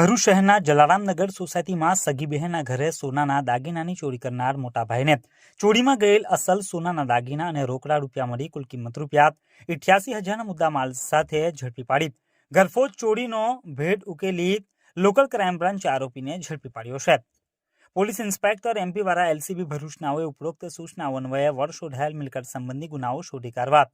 ભરૂચ શહેરના જલારામનગર સોસાયટીમાં સગી બહેનના ઘરે સોનાના દાગીનાની ચોરી કરનાર મોટા ભાઈને. ચોરીમાં ગયેલ અસલ સોનાના દાગીના અને રોકડા રૂપિયા મળી કુલ કિંમત રૂપિયા ઇઠ્યાસી હજારના મુદ્દા માલ સાથે ઝડપી પાડી. ગરફોજ ચોરીનો ભેટ ઉકેલી લોકલ ક્રાઇમ બ્રાન્ચ આરોપીને ઝડપી પાડ્યો છે. Police inspector MP Vala LCB ભરૂચનાઓએ ઉપરોક્ત સૂચના અન્વયે વર્ષ ઓઢાયેલ મિલકત સંબંધી ગુનાઓ શોધી કાઢવા.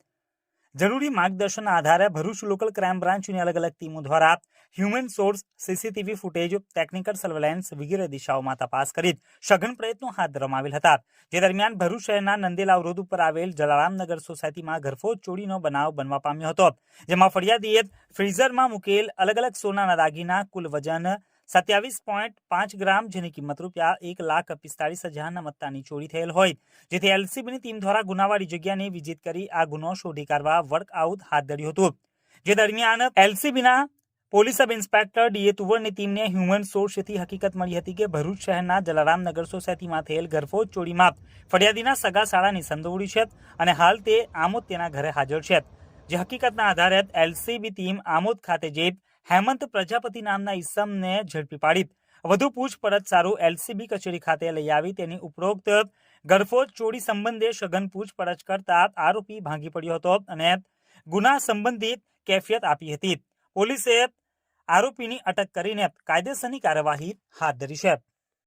જરૂરી માર્ગદર્શનના આધારે ભરૂચ લોકલ ક્રાઇમ બ્રાન્ચની અલગ અલગ ટીમો દ્વારા human source, CCTV footage, technical surveillance વગેરે દિશાઓમાં તપાસ કરી સઘન પ્રયત્નો હાથ ધરવામાં હતા. જે દરમિયાન ભરૂચ શહેરના નંદેલા રોડ ઉપર આવેલ જલારામનગર સોસાયટીમાં ઘરફોડ ચોરીનો બનાવ બનવા પામ્યો હતો, જેમાં ફરિયાદીએ ફ્રીઝરમાં મૂકેલ અલગ અલગ સોનાના દાગીના, કુલ વજન સત્યાવીસ પોઈન્ટ પાંચ ગ્રામ જેની કિંમત રૂપિયા એક લાખ પિસ્તાળીસ હજારના મત્તાની ચોરી થયેલ હોય, જેથી એલસીબીની ટીમ દ્વારા ગુનાવાળી જગ્યાની વિજિત કરી આ ગુનો શોધી કાઢવા વર્કઆઉટ હાથ ધર્યું હતું. જે દરમિયાન એલસીબીના પોલીસ સબ ઇન્સ્પેક્ટર ડીએ તુવરની ટીમને હ્યુમન સોર્સથી હકીકત મળી હતી કે ભરૂચ શહેરના જલારામનગર સોસાયટીમાં થયેલ ગરફોજ ચોરીમાં ફરિયાદીના સગા શાળાની સંડોવણી છે અને હાલ તે આમોદ તેના ઘરે હાજર છે. જે હકીકતના આધારે એલસીબી ટીમ આમોદ ખાતે જઈ હેમંત પ્રજાપતિ નામના ઈસમને ઝડપી પાડી. વધુ પૂછપરછ સારું એલસીબી કચેરી ખાતે લઈ આવી તેની ઉપરોક્ત ગરફોજ ચોરી સંબંધે સઘન પૂછપરછ કરતા આરોપી ભાંગી પડ્યો હતો અને ગુના સંબંધિત કેફિયત આપી હતી. પોલીસે આરોપીની અટક કરીને કાયદેસરની કાર્યવાહી હાથ ધરી છે.